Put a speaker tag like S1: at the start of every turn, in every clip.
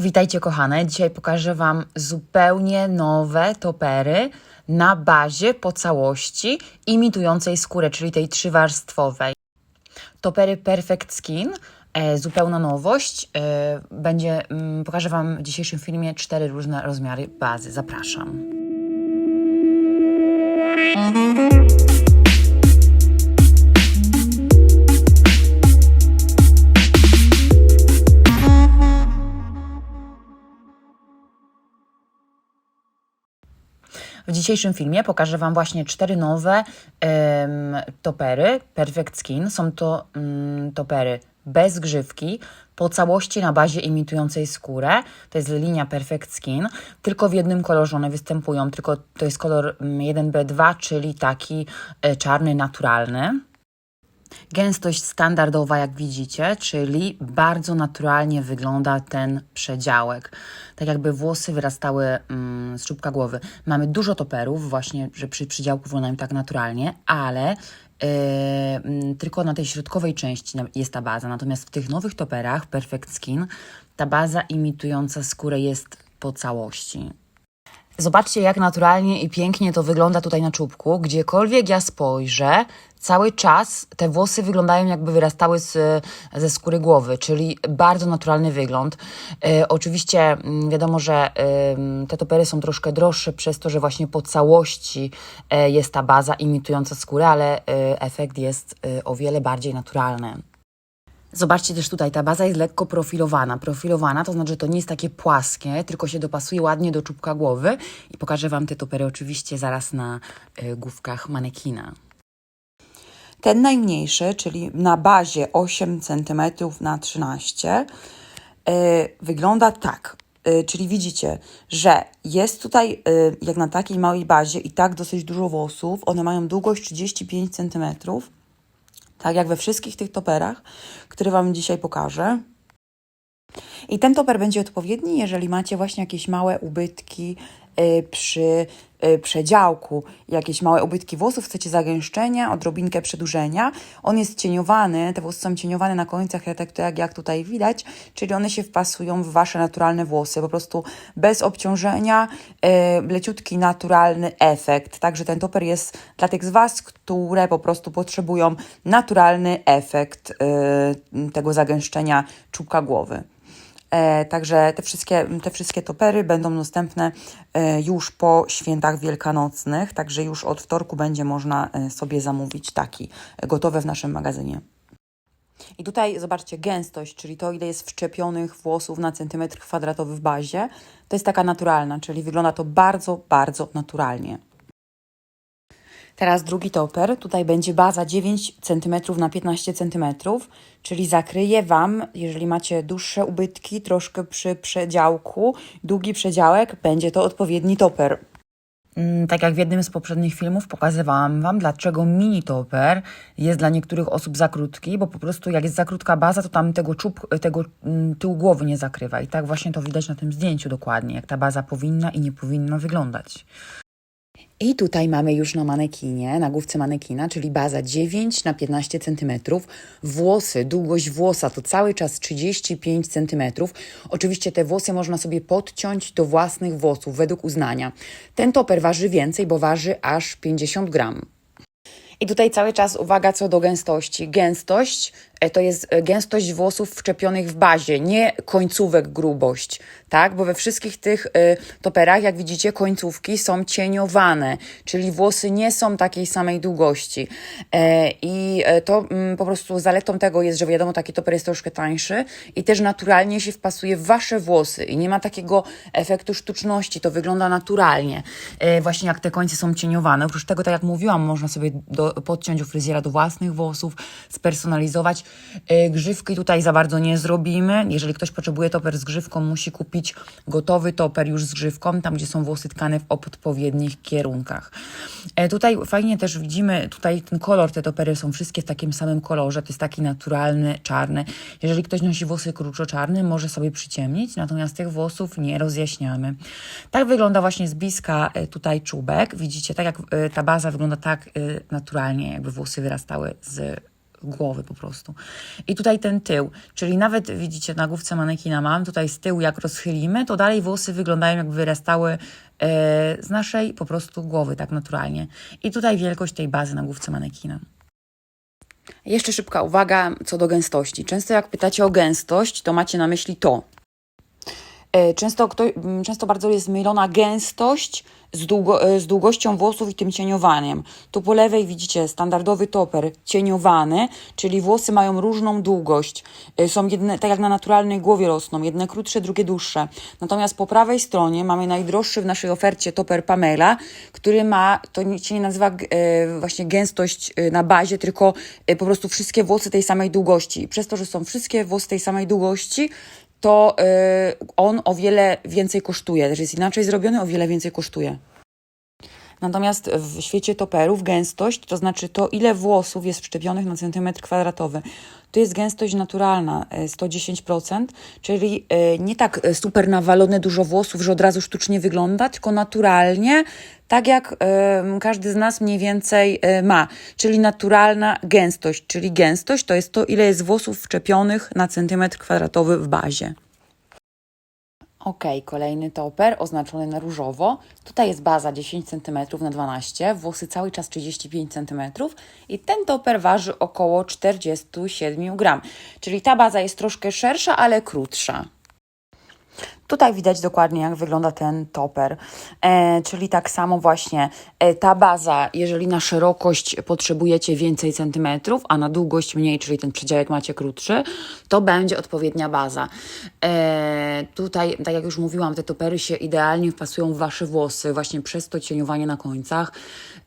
S1: Witajcie kochane, dzisiaj pokażę Wam zupełnie nowe topery na bazie po całości imitującej skórę, czyli tej trzywarstwowej. Topery Perfect Skin, e, zupełna nowość. E, będzie, mm, pokażę Wam w dzisiejszym filmie cztery różne rozmiary bazy. Zapraszam. Dzisiejszym filmie pokażę Wam właśnie cztery nowe em, topery Perfect Skin. Są to mm, topery bez grzywki, po całości na bazie imitującej skórę. To jest linia Perfect Skin. Tylko w jednym kolorze one występują, tylko to jest kolor mm, 1B2, czyli taki e, czarny, naturalny. Gęstość standardowa, jak widzicie, czyli bardzo naturalnie wygląda ten przedziałek. Tak jakby włosy wyrastały mm, z czubka głowy. Mamy dużo toperów, właśnie, że przy przydziałku wyglądają tak naturalnie, ale yy, tylko na tej środkowej części jest ta baza. Natomiast w tych nowych toperach, Perfect Skin, ta baza imitująca skórę jest po całości. Zobaczcie, jak naturalnie i pięknie to wygląda tutaj na czubku. Gdziekolwiek ja spojrzę, cały czas te włosy wyglądają jakby wyrastały z, ze skóry głowy, czyli bardzo naturalny wygląd. E, oczywiście mm, wiadomo, że em, te topery są troszkę droższe przez to, że właśnie po całości e, jest ta baza imitująca skórę, ale e, efekt jest e, o wiele bardziej naturalny. Zobaczcie też tutaj, ta baza jest lekko profilowana. Profilowana to znaczy, że to nie jest takie płaskie, tylko się dopasuje ładnie do czubka głowy. I pokażę Wam te topery oczywiście zaraz na y, główkach manekina.
S2: Ten najmniejszy, czyli na bazie 8 cm na 13, yy, wygląda tak. Yy, czyli widzicie, że jest tutaj, yy, jak na takiej małej bazie, i tak dosyć dużo włosów. One mają długość 35 cm. Tak jak we wszystkich tych toperach, które Wam dzisiaj pokażę. I ten toper będzie odpowiedni, jeżeli macie właśnie jakieś małe ubytki y, przy przedziałku, jakieś małe ubytki włosów, chcecie zagęszczenia, odrobinkę przedłużenia. On jest cieniowany, te włosy są cieniowane na końcach, tak, jak, jak tutaj widać, czyli one się wpasują w Wasze naturalne włosy, po prostu bez obciążenia, y, leciutki, naturalny efekt. Także ten toper jest dla tych z Was, które po prostu potrzebują naturalny efekt y, tego zagęszczenia czubka głowy. E, także te wszystkie, te wszystkie topery będą dostępne e, już po świętach wielkanocnych, także już od wtorku będzie można e, sobie zamówić taki gotowe w naszym magazynie. I tutaj zobaczcie gęstość, czyli to, ile jest wszczepionych włosów na centymetr kwadratowy w bazie. To jest taka naturalna, czyli wygląda to bardzo, bardzo naturalnie. Teraz drugi toper. Tutaj będzie baza 9 cm na 15 cm, czyli zakryje Wam, jeżeli macie dłuższe ubytki, troszkę przy przedziałku, długi przedziałek, będzie to odpowiedni toper.
S1: Mm, Tak jak w jednym z poprzednich filmów pokazywałam Wam, dlaczego mini toper jest dla niektórych osób za krótki, bo po prostu jak jest za krótka baza, to tam tego, czub, tego mm, tyłu głowy nie zakrywa. I tak właśnie to widać na tym zdjęciu dokładnie, jak ta baza powinna i nie powinna wyglądać. I tutaj mamy już na manekinie, na główce manekina, czyli baza 9 na 15 cm. Włosy, długość włosa to cały czas 35 cm. Oczywiście te włosy można sobie podciąć do własnych włosów według uznania. Ten toper waży więcej, bo waży aż 50 gram. I tutaj cały czas uwaga co do gęstości. Gęstość to jest e, gęstość włosów wczepionych w bazie, nie końcówek grubość, tak? Bo we wszystkich tych e, toperach, jak widzicie, końcówki są cieniowane, czyli włosy nie są takiej samej długości. E, I e, to mm, po prostu zaletą tego jest, że wiadomo, taki toper jest troszkę tańszy i też naturalnie się wpasuje w wasze włosy i nie ma takiego efektu sztuczności, to wygląda naturalnie. E, właśnie jak te końce są cieniowane. Oprócz tego, tak jak mówiłam, można sobie do, podciąć u fryzjera do własnych włosów, spersonalizować. E, Grzywki tutaj za bardzo nie zrobimy. Jeżeli ktoś potrzebuje toper z grzywką, musi kupić gotowy toper już z grzywką, tam gdzie są włosy tkane w odpowiednich kierunkach. E, Tutaj fajnie też widzimy, tutaj ten kolor, te topery są wszystkie w takim samym kolorze, to jest taki naturalny, czarny. Jeżeli ktoś nosi włosy kruczo-czarne, może sobie przyciemnić, natomiast tych włosów nie rozjaśniamy. Tak wygląda właśnie z bliska e, tutaj czubek. Widzicie, tak jak ta baza wygląda tak naturalnie, jakby włosy wyrastały z głowy po prostu. I tutaj ten tył, czyli nawet widzicie na główce manekina mam, tutaj z tyłu jak rozchylimy, to dalej włosy wyglądają jakby wyrastały e, z naszej po prostu głowy, tak naturalnie. I tutaj wielkość tej bazy na główce manekina. Jeszcze szybka uwaga co do gęstości. Często jak pytacie o gęstość, to macie na myśli to. E, Często, kto, często bardzo jest mylona gęstość z, długo, e, z długością włosów i tym cieniowaniem. Tu po lewej widzicie standardowy toper cieniowany, czyli włosy mają różną długość. E, Są jedne, tak jak na naturalnej głowie rosną, jedne krótsze, drugie dłuższe. Natomiast po prawej stronie mamy najdroższy w naszej ofercie toper Pamela, który ma, to się nie nazywa właśnie gęstość na bazie, tylko po prostu wszystkie włosy tej samej długości. I przez to, że są wszystkie włosy tej samej długości, to y, on o wiele więcej kosztuje. Też jest inaczej zrobiony, o wiele więcej kosztuje. Natomiast w świecie toperów gęstość, to znaczy to, ile włosów jest wszczepionych na centymetr kwadratowy, to jest gęstość naturalna, y, 110%, czyli y, nie tak y, super nawalone dużo włosów, że od razu sztucznie wygląda, tylko naturalnie, tak jak każdy z nas mniej więcej ma, czyli naturalna gęstość, czyli gęstość to jest to, ile jest włosów wszczepionych na centymetr kwadratowy w bazie. Ok, kolejny toper oznaczony na różowo. Tutaj jest baza 10 cm na 12, włosy cały czas 35 cm i ten toper waży około 47 gram. Czyli ta baza jest troszkę szersza, ale krótsza. Tutaj widać dokładnie, jak wygląda ten toper. E, czyli tak samo właśnie e, ta baza, jeżeli na szerokość potrzebujecie więcej centymetrów, a na długość mniej, czyli ten przedziałek macie krótszy, to będzie odpowiednia baza. E, tutaj, tak jak już mówiłam, te topery się idealnie wpasują w Wasze włosy, właśnie przez to cieniowanie na końcach.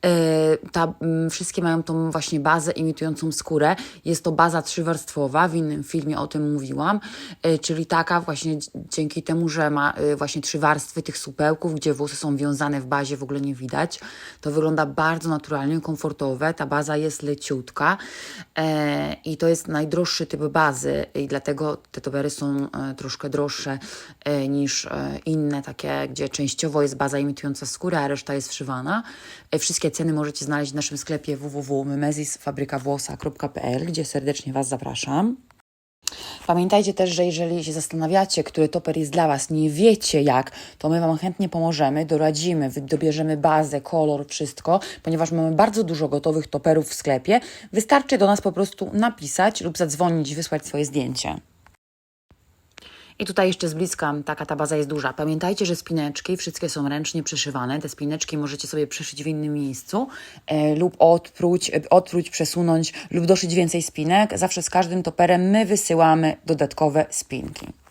S1: E, ta, mm, wszystkie mają tą właśnie bazę imitującą skórę. Jest to baza trzywarstwowa, w innym filmie o tym mówiłam, e, czyli taka właśnie dz- dzięki temu, że ma e, właśnie trzy warstwy tych supełków, gdzie włosy są wiązane w bazie, w ogóle nie widać. To wygląda bardzo naturalnie, komfortowe. Ta baza jest leciutka e, i to jest najdroższy typ bazy i dlatego te topery są e, troszkę droższe e, niż inne takie, gdzie częściowo jest baza imitująca skórę, a reszta jest wszywana. Wszystkie ceny możecie znaleźć w naszym sklepie www.mimezisfabrykawłosa.pl, gdzie serdecznie Was zapraszam. Pamiętajcie też, że jeżeli się zastanawiacie, który toper jest dla Was, nie wiecie jak, to my Wam chętnie pomożemy, doradzimy, dobierzemy bazę, kolor, wszystko, ponieważ mamy bardzo dużo gotowych toperów w sklepie. Wystarczy do nas po prostu napisać lub zadzwonić wysłać swoje zdjęcie. I tutaj jeszcze z bliska taka ta baza jest duża. Pamiętajcie, że spineczki wszystkie są ręcznie przyszywane. Te spineczki możecie sobie przyszyć w innym miejscu e, lub odpróć, e, odpróć, przesunąć lub doszyć więcej spinek. Zawsze z każdym toperem my wysyłamy dodatkowe spinki.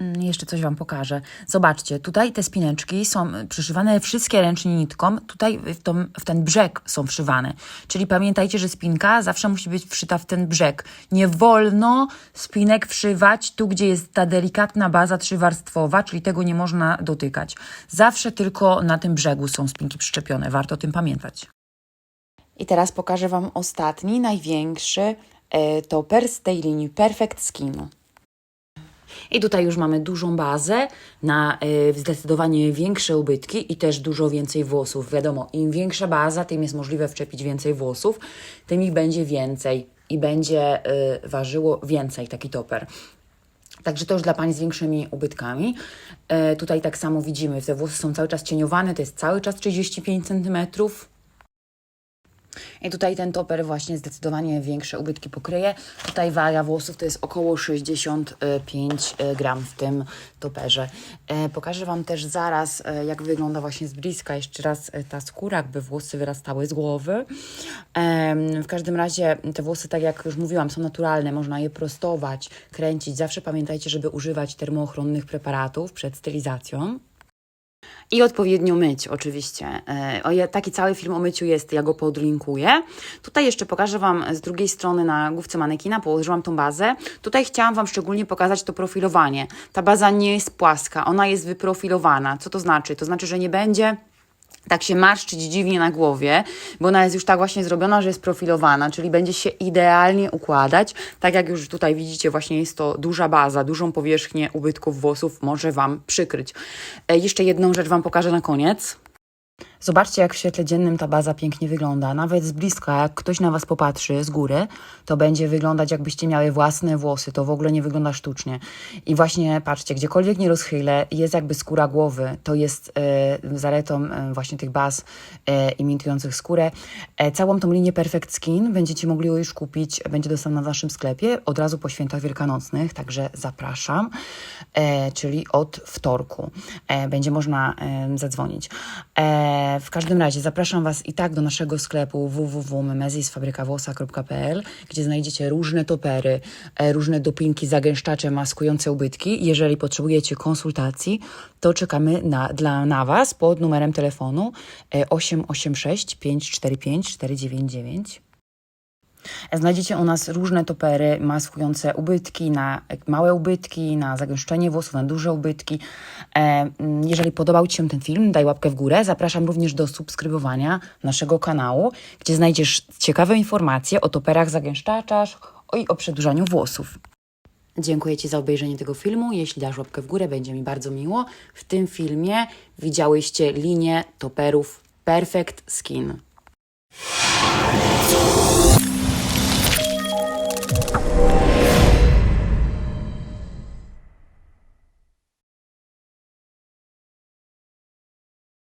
S1: Mm, Jeszcze coś Wam pokażę. Zobaczcie, tutaj te spineczki są przyszywane wszystkie ręcznie nitką, tutaj w, tą, w ten brzeg są wszywane. Czyli pamiętajcie, że spinka zawsze musi być wszyta w ten brzeg. Nie wolno spinek wszywać tu, gdzie jest ta delikatna baza trzywarstwowa, czyli tego nie można dotykać. Zawsze tylko na tym brzegu są spinki przyczepione, warto o tym pamiętać. I teraz pokażę Wam ostatni, największy e, toper z tej linii Perfect Skin. I tutaj już mamy dużą bazę na y, zdecydowanie większe ubytki i też dużo więcej włosów. Wiadomo, im większa baza, tym jest możliwe wczepić więcej włosów, tym ich będzie więcej i będzie y, ważyło więcej taki toper. Także to już dla Pani z większymi ubytkami. E, tutaj tak samo widzimy, te włosy są cały czas cieniowane, to jest cały czas 35 centymetrów. I tutaj ten toper właśnie zdecydowanie większe ubytki pokryje. Tutaj waga włosów to jest około 65 gram w tym toperze. E, pokażę Wam też zaraz, e, jak wygląda właśnie z bliska jeszcze raz e, ta skóra, jakby włosy wyrastały z głowy. W każdym razie te włosy, tak jak już mówiłam, są naturalne, można je prostować, kręcić. Zawsze pamiętajcie, żeby używać termoochronnych preparatów przed stylizacją. I odpowiednio myć, oczywiście. E, O, taki cały film o myciu jest, ja go podlinkuję. Tutaj jeszcze pokażę Wam z drugiej strony na główce manekina, położyłam tą bazę. Tutaj chciałam Wam szczególnie pokazać to profilowanie. Ta baza nie jest płaska, ona jest wyprofilowana. Co to znaczy? To znaczy, że nie będzie tak się marszczyć dziwnie na głowie, bo ona jest już tak właśnie zrobiona, że jest profilowana, czyli będzie się idealnie układać. Tak jak już tutaj widzicie, właśnie jest to duża baza, dużą powierzchnię ubytków włosów może Wam przykryć. E, jeszcze jedną rzecz Wam pokażę na koniec. Zobaczcie, jak w świetle dziennym ta baza pięknie wygląda. Nawet z bliska, jak ktoś na Was popatrzy z góry, to będzie wyglądać, jakbyście miały własne włosy. To w ogóle nie wygląda sztucznie. I właśnie patrzcie, gdziekolwiek nie rozchylę, jest jakby skóra głowy. To jest e, zaletą e, właśnie tych baz e, imitujących skórę. E, całą tą linię Perfect Skin będziecie mogli już kupić, będzie dostępna w naszym sklepie od razu po świętach wielkanocnych, także zapraszam, e, czyli od wtorku. E, będzie można e, zadzwonić. E, w każdym razie zapraszam Was i tak do naszego sklepu www.memezisfabrykawłosa.pl, gdzie znajdziecie różne topery, e, różne dopinki, zagęszczacze, maskujące ubytki. Jeżeli potrzebujecie konsultacji, to czekamy na, dla, na Was pod numerem telefonu e, 886 545 499. Znajdziecie u nas różne topery maskujące ubytki, na małe ubytki, na zagęszczenie włosów, na duże ubytki. E, mm, jeżeli podobał Ci się ten film, daj łapkę w górę. Zapraszam również do subskrybowania naszego kanału, gdzie znajdziesz ciekawe informacje o toperach zagęszczaczach i o przedłużaniu włosów. Dziękuję Ci za obejrzenie tego filmu. Jeśli dasz łapkę w górę, będzie mi bardzo miło. W tym filmie widziałyście linię toperów Perfect Skin.